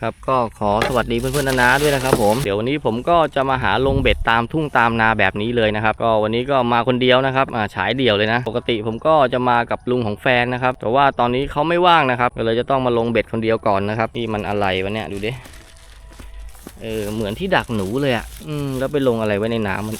ครับก็ขอสวัสดีเพื่อนๆนานาด้วยนะครับผมเดี๋ยววันนี้ผมก็จะมาหาลงเบ็ดตามทุ่งตามนาแบบนี้เลยนะครับก็วันนี้ก็มาคนเดียวนะครับอ่าฉายเดี่ยวเลยนะ ปกติผมก็จะมากับลุงของแฟนนะครับแต่ว่าตอนนี้เขาไม่ว่างนะครับก็เลยจะต้องมาลงเบ็ดคนเดียวก่อนนะครับนี่มันอะไรวะเนี่ยดูดิเออเหมือนที่ดักหนูเลยอะอืมแล้วไปลงอะไรไว้ในน้ำมัน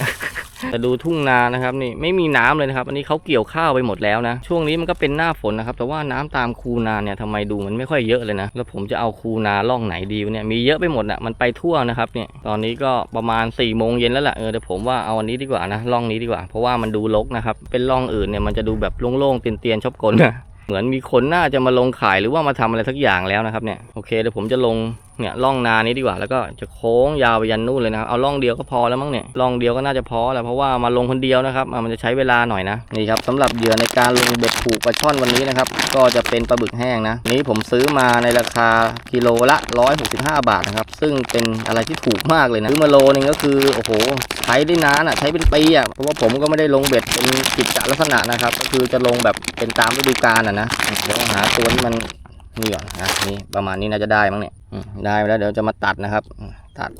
แต่ดูทุ่งนานะครับนี่ไม่มีน้ำเลยนะครับ อันนี้เขาเกี่ยวข้าวไปหมดแล้วนะ ช่วงนี้มันก็เป็นหน้าฝนนะครับ แต่ว่าน้ำตามคูนาเนี่ยทำไมดูมันไม่ค่อยเยอะเลยนะ แล้วผมจะเอาคูนาล่องไหนดีเนี่ยมีเยอะไปหมดอะมันไปทั่วนะครับเนี่ยตอนนี้ก็ประมาณ4ี่โมงเย็นแล้วแหละเออแต่ผมว่าเอาอันนี้ดีกว่านะล่องนี้ดีกว่า เพราะว่ามันดูรกนะครับเป็นล่องอื่นเนี่ยมันจะดูแบบโล่งๆเตียนๆชอบกลนะเหมือนมีคนน่าจะมาลงขายหรือว่ามาทำอะไรสักอย่างแล้วนะครับเนี่ยโอเคเดี๋ยวผมจะลงเนี่ยล่องนานี้ดีกว่าแล้วก็จะโค้งยาวไปยันนู่นเลยนะครับเอาล่องเดียวก็พอแล้วมั้งเนี่ยล่องเดียวก็น่าจะพอแล้วเพราะว่ามาลงคนเดียวนะครับมันจะใช้เวลาหน่อยนะนี่ครับสำหรับเหยื่อในการลงเบ็ดผูกปลาช่อนวันนี้นะครับก็จะเป็นปลาบึกแห้งนะนี้ผมซื้อมาในราคากิโลละ 165 บาทนะครับซึ่งเป็นอะไรที่ถูกมากเลยนะซื้อมาโลนึงก็คือโอ้โหใช้ได้นานอะใช้เป็นปีอะเพราะว่าผมก็ไม่ได้ลงเบ็ดเป็นกิจจลักษณะนะครับก็คือจะลงแบบเป็นตามฤดูกาลอะนะเดี๋ยวหาตัวที่มันนี่ก่อนนะนี่ประมาณนี้น่าจะได้มั้งเนี่ย ได้ไปแล้วเดี๋ยวจะมาตัดนะครับ ตัด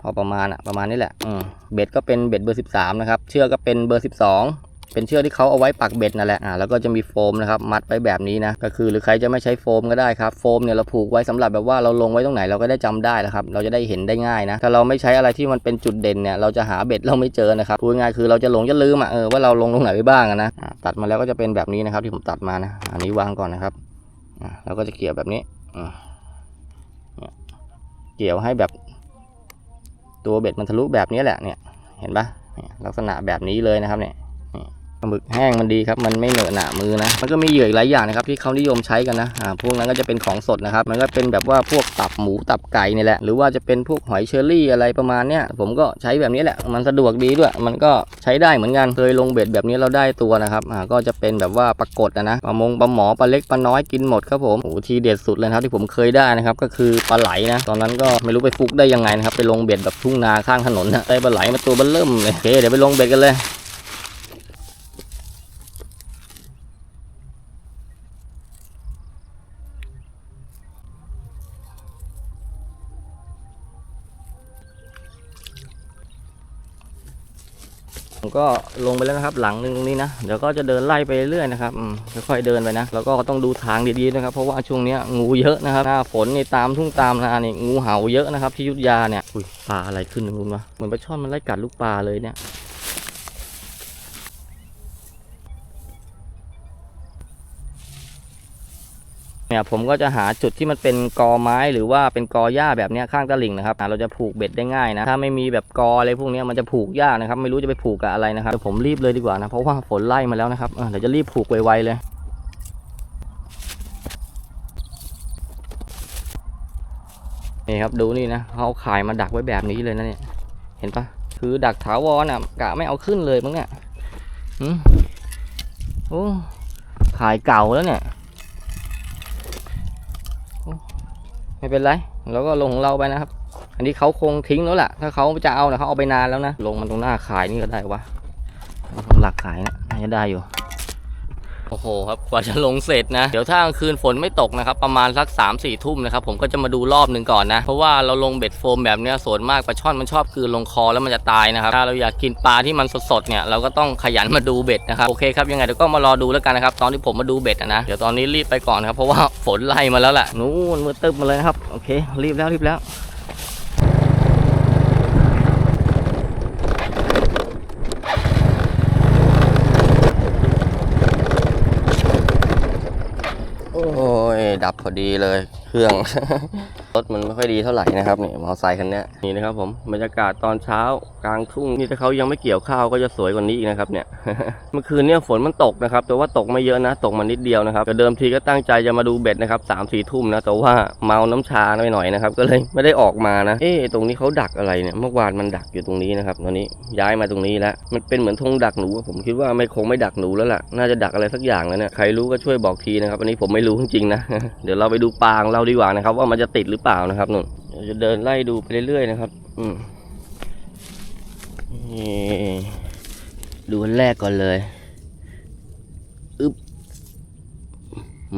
พอประมาณอะประมาณนี้แหละอืเบ็ดก็เป็นเบ็ดเบอร์13นะครับ เชือกก็เป็นเบอร์12เป็นเชือกที่เขาเอาไว้ปักเบ็ดนั่นแหละอ่าแล้วก็จะมีโฟมนะครับ มัดไว้แบบนี้นะ ก็คือหรือใครจะไม่ใช้โฟมก็ได้ครับ โฟมเนี่ยเราผูกไว้สำหรับแบบว่าเราลงไว้ตรงไหนเราก็ได้จำได้แล้วครับ เราจะได้เห็นได้ง่ายนะ ถ้าเราไม่ใช้อะไรที่มันเป็นจุดเด่นเนี่ย เราจะหาเบ็ดเราไม่เจอนะครับ พูดง่ายคือเราจะหลงจะลืมอะเออว่าเราลงตรงไหนไว้บ้างนะ ตัดมาแล้วก็จะเป็นแบบนี้นะครับที่ผมตัดมานะ อันนี้วางก่อนนะครับ เราก็จะเกี่ยวแบบนี้เกี่ยวให้แบบตัวเบ็ดมันทะลุแบบนี้แหละเนี่ย เห็นปะลักษณะแบบนี้เลยนะครับเนี่ย หมึกแห้งมันดีครับมันไม่เหนอะหนะมือนะมันก็มีเหยื่ออีกหลายอย่างนะครับที่เขานิยมใช้กันนะอ่าพวกนั้นก็จะเป็นของสดนะครับ มันก็เป็นแบบว่าพวกตับหมูตับไก่นี่แหละ หรือว่าจะเป็นพวกหอยเชอรี่อะไรประมาณเนี้ยผมก็ใช้แบบนี้แหละมันสะดวกดีด้วย มันก็ใช้ได้เหมือนกันเคยลงเบ็ดแบบนี้เราได้ตัวนะครับอ่าก็จะเป็นแบบว่าปรากฏนะนะปลามงปลาหมอปลาเล็กปลาน้อยกินหมดครับผมโอ้ทีเด็ดสุดเลยครับที่ผมเคยได้นะครับก็คือปลาไหลนะตอนนั้นก็ไม่รู้ไปฟุกได้ยังไงนะครับไปลงเบ็ดแบบทุ่งนาข้างถนนนะได้ปลาไหลมาตัวเบิ่มเริ่มเลยโอเคเดี๋ยวไปลงเบ็ดกันเลย ก็ลงไปแล้วนะครับ หลังนึงตรงนี้นะ เดี๋ยวก็จะเดินไล่ไปเรื่อยนะครับค่อยๆเดินไปนะ แล้วก็ต้องดูทางดีๆนะครับ เพราะว่าช่วงนี้งูเยอะนะครับ หน้าฝนนี่ตามทุ่งตามนานี่งูเห่าเยอะนะครับที่ยุทธยาเนี่ย อุ้ยปลาอะไรขึ้นตรงนู้นวะ เหมือนปลาช่อนมันไล่กัดลูกปลาเลยเนี่ย เนี่ยผมก็จะหาจุดที่มันเป็นกอไม้หรือว่าเป็นกอหญ้าแบบเนี้ยข้างตะลิ่งนะครับเราจะผูกเบ็ดได้ง่ายนะถ้าไม่มีแบบกออะไรพวกนี้มันจะผูกยากนะครับ ไม่รู้จะไปผูกกับอะไรนะครับเดี๋ยวผมรีบเลยดีกว่านะเพราะว่าฝนไล่มาแล้วนะครับเดี๋ยวจะรีบผูกไวๆเลยนี่ครับดูนี่นะเขาเอาขายมาดักไว้แบบนี้เลยนะเนี่ยเห็นปะคือดักถาวรอะกะไม่เอาขึ้นเลยมั้งเนี่ยหืมโอ้ขายเก่าแล้วเนี่ยโอ้ ไม่เป็นไรเราก็ลงของเราไปนะครับ อันนี้เขาคงทิ้งแล้วแหละถ้าเขาจะเอานะเขาเอาไปนานแล้วนะลงมันตรงหน้าขายนี่ก็ได้วะหลักขายนะน่าจะได้อยู่ โอ้โหครับกว่าจะลงเสร็จนะ เดี๋ยวถ้ากลางคืนฝนไม่ตกนะครับ ประมาณสัก3ามสี่ทุ่มนะครับ ผมก็จะมาดูรอบหนึ่งก่อนนะ เพราะว่าเราลงเบ็ดโฟมแบบเนี้ยส่วนมากปลาช่อนมันชอบกลืนลงคอแล้วมันจะตายนะครับ ถ้าเราอยากกินปลาที่มันสดๆเนี่ยเราก็ต้องขยันมาดูเบ็ดนะครับโอเคครับยังไงเดี๋ยวก็มารอดูแล้วกันนะครับตอนที่ผมมาดูเบ็ดนะเดี๋ยวตอนนี้รีบไปก่อนครับเพราะว่าฝนไล่มาแล้วแหละนู้นมือตึ๊บมาเลยนะครับโอเค รีบแล้วรีบแล้ว โอ้ย ดับพอดีเลย เครื่อง รถมันไม่ค่อยดีเท่าไหร่นะครับนี่มอเตอร์ไซค์คันนี้นี่นะครับผมบรรยากาศตอนเช้ากลางทุ่งนี่ถ้าเขายังไม่เกี่ยวข้าวก็จะสวยกว่านี้อีกนะครับเนี่ยเมื่อคืนเนี่ยฝนมันตกนะครับแต่ว่าตกไม่เยอะนะ ตกมานิดเดียวนะครับแต่เดิมทีก็ตั้งใจจะมาดูเบ็ดนะครับสามสี่ทุ่มนะแต่ว่าเมาน้ำชาหน่อยนะครับก็เลยไม่ได้ออกมานะเอ๊ตรงนี้เขาดักอะไรเนี่ยเมื่อวานมันดักอยู่ตรงนี้นะครับตอนนี้ย้ายมาตรงนี้แล้วมันเป็นเหมือนธงดักหนูผมคิดว่าไม่คงไม่ดักหนูแล้วล่ะน่าจะดักอะไรสักอย่างแล้วเนี่ยใครรู้ก็ช่วยบอกทีนะครับอันนี้ผมไม่รู้จริงๆนะเดี๋ยวเราไปดูปางเราดีกว่านะครับว่ามันจะติดหรือเปล่านะครับนุ่นเดี๋ยวจะเดินไล่ดูไปเรื่อยๆนะครับ อืมนี่ดูอันแรกก่อนเลยอึ๊บ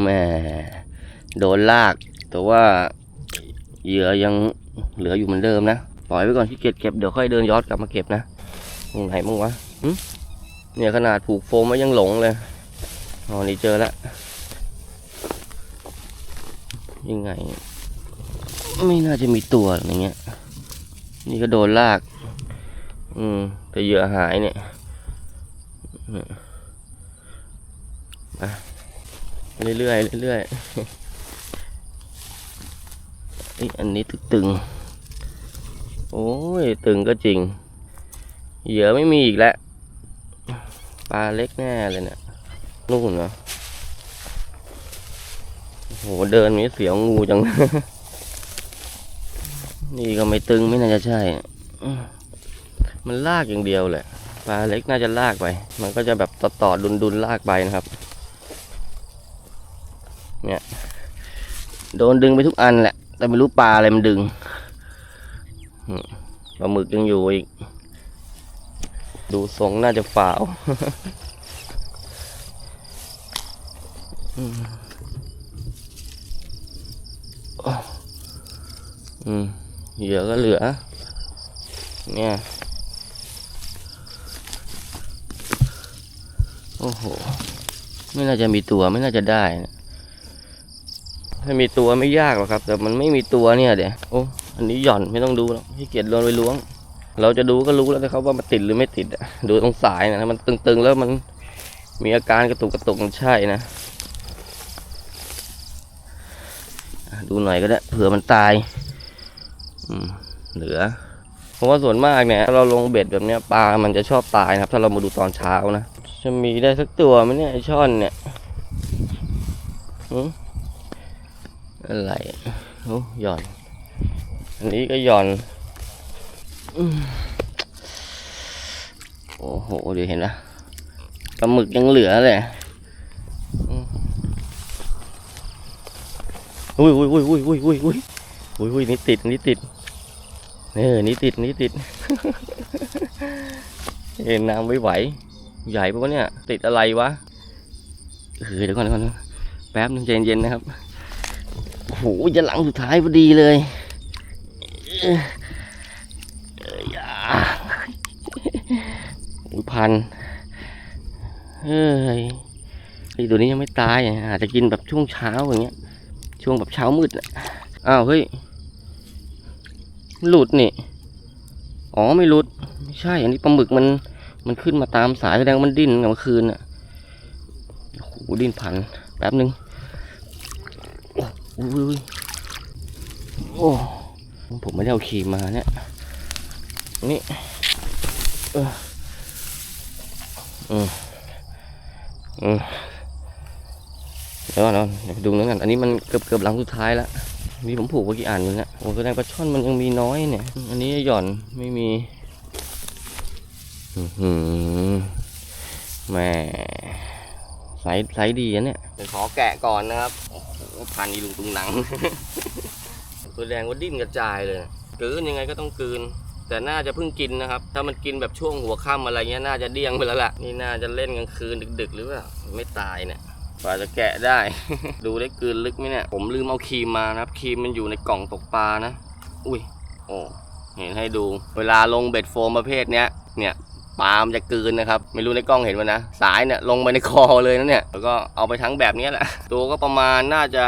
แม่โดนลาก แต่ว่าเหยื่อยังเหลืออยู่เหมือนเดิมนะ ปล่อยไว้ก่อนที่เก็บเก็บเดี๋ยวค่อยเดินย้อนกลับมาเก็บนะตรงไหนบ้างวะเนี่ยขนาดผูกโฟมไว้ยังหลงเลยอ๋อนี่เจอแล้วยังไง ไม่น่าจะมีตัวอะไรเงี้ย นี่ก็โดนลาก อืมแต่เหยื่อหายเนี่ยมอะเรื่อยๆเรื่อยๆเอ้ยอันนี้ตึงๆ โอ้ย ตึงก็จริง เหยื่อไม่มีอีกแล้ว ปลาเล็กแน่เลยเนี่ย นู่นเนาะโอ้โหเดินมีเสียวงูจัง นี่ก็ไม่ตึงไม่น่าจะใช่ มันลากอย่างเดียวแหละ ปลาเล็กน่าจะลากไป มันก็จะแบบต่อต่อดุนดุนๆลากไปนะครับ เนี่ย โดนดึงไปทุกอันแหละ แต่ไม่รู้ปลาอะไรมันดึง ปลาหมึกยังอยู่อีก ดูทรงน่าจะฝาวอืม เหยื่อก็เหลือ เนี่ย โอ้โห ไม่น่าจะมีตัวไม่น่าจะได้นะถ้ามีตัวไม่ยากหรอกครับ แต่มันไม่มีตัวเนี่ยเดี๋ยวโอ้อันนี้หย่อนไม่ต้องดูหรอกขี้เกียจลงไปล้วง เราจะดูก็รู้แล้วนะครับว่ามันติดหรือไม่ติดอะดูตรงสายนะถ้ามันตึงๆแล้วมันมีอาการกระตุกกระตุกมันใช่นะดูหน่อยก็ได้เผื่อมันตาย เหลือเพราะว่าส่วนมากเนี่ยถ้าเราลงเบ็ดแบบเนี้ยปลามันจะชอบตายนะครับ ถ้าเรามาดูตอนเช้านะจะมีได้สักตัวไหมเนี่ยไอช่อนเนี่ยออะไรโอ้หย่อน อันนี้ก็หย่อนโอ้โหเดี๋ยวเห็นนะปลาหมึกยังเหลือเลยอืมอุ้ยอุ้ยอุ้ยอุ้ยอุ้ยอุ้ยอุ้ยอุ้ยอุ้ยนี่ติดนี่ติด เออนี่ติดนี่ติดเห็นน้ำไม่ไหว ใหญ่ปะเนี่ย ติดอะไรวะเออเดี๋ยวก่อนเดี๋ยวก่อนแป๊บนึงใจเย็นๆนะครับโอ้โหจะหลังสุดท้ายพอดีเลยเออเอ้ยอ่าโอ้ยพันเฮ้ยไอตัวนี้ยังไม่ตายอะอาจจะกินแบบช่วงเช้าอย่างเงี้ย ช่วงแบบเช้ามืดอะอ้าวเฮ้ย หลุดนี่ อ๋อไม่หลุด ไม่ใช่ อันนี้ปลาหมึกมัน มันขึ้นมาตามสายแสดงมันดิ้นตั้งแต่เมื่อคืนน่ะโอ้โหดิ้นพัน แป๊บนึง โอ้โหโอ้ผมไม่ได้เอาครีมมาเนี่ย นี่ เอออืมอืมเดี๋ยวก่อนเดี๋ยวก่อนเดี๋ยวดูนั่นกัน อันนี้มันเกือบเกือบหลังสุดท้ายแล้ว นี่ผมผูกไว้กี่อันอยู่นี่ยโอ้แสดงปลาช่อนมันยังมีน้อยเนี่ย อันนี้หย่อนไม่มีอื้อหือแหม่ไซส์ไซส์ดีอะเนี่ยเดี๋ยวขอแกะก่อนนะครับโอ้โหพันอีลุงตุงหนัง ตัวแดงว่าดิ้นกระจายเลยกืนยังไงก็ต้องกืน แต่น่าจะเพิ่งกินนะครับ ถ้ามันกินแบบช่วงหัวค่ำอะไรเงี้ยน่าจะเดี้ยงไปแล้วล่ะ นี่น่าจะเล่นกลางคืนดึก ๆ หรือเปล่าไม่ตายเนี่ย กว่าจะแกะได้ ดูได้กลืนลึกไหมเนี่ย ผมลืมเอาครีมมานะครับครีมมันอยู่ในกล่องตกปลานะ อุ้ย โอ้เห็นให้ดู เวลาลงเบ็ดโฟมประเภทเนี้ย เนี่ยปลามันจะกืนนะครับ ไม่รู้ในกล้องเห็นไหมนะ สายเนี่ยลงไปในคอเลยนะเนี่ย แล้วก็เอาไปทั้งแบบนี้แหละ ตัวก็ประมาณน่าจะ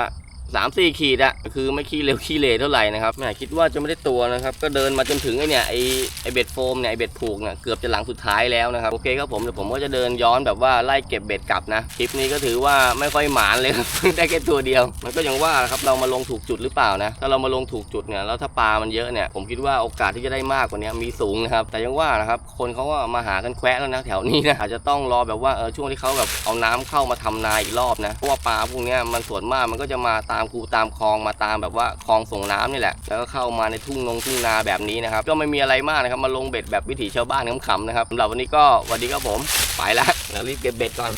สามสี่ขีดอะคือไม่ขี้เร็วขี้เหร่เท่าไหร่นะครับแม่คิดว่าจะไม่ได้ตัวนะครับ ก็เดินมาจนถึงไอเนี่ยไอไอเบ็ดโฟมเนี่ยไอเบ็ดผูกเนี่ยเกือบจะหลังสุดท้ายแล้วนะครับโอเคครับผมเดี๋ยวผมก็จะเดินย้อนแบบว่าไล่เก็บเบ็ดกลับนะคลิปนี้ก็ถือว่าไม่ค่อยหมานเลยครับได้แค่ตัวเดียว มันก็ยังว่าครับเรามาลงถูกจุดหรือเปล่านะถ้าเรามาลงถูกจุดเนี่ยแล้วถ้าปลามันเยอะเนี่ยผมคิดว่าโอกาสที่จะได้มากกว่านี้มีสูงนะครับแต่ยังว่านะครับคนเขาก็มาหากันแควะแล้วนะแถวนี้นะอาจจะต้องรอแบบว่าเออช่วงที่เขาแบบเอาน้ำเข้ามาทำนาอีกรอบนะเพราะว่าปลาพวกนี้มันส่วนมากมันก็จะมาตามามคูตามคลองมาตามแบบว่าคลองส่งน้ำนี่แหละ แล้วก็เข้ามาในทุ่งนงทุ่งนาแบบนี้นะครับ ก็ไม่มีอะไรมากนะครับ มาลงเบ็ดแบบวิถีชาวบ้านขำๆนะครับสำหรับวันนี้ก็สวัสดีครับผมไปละแล้วรีบเก็บเบ็ดก่อน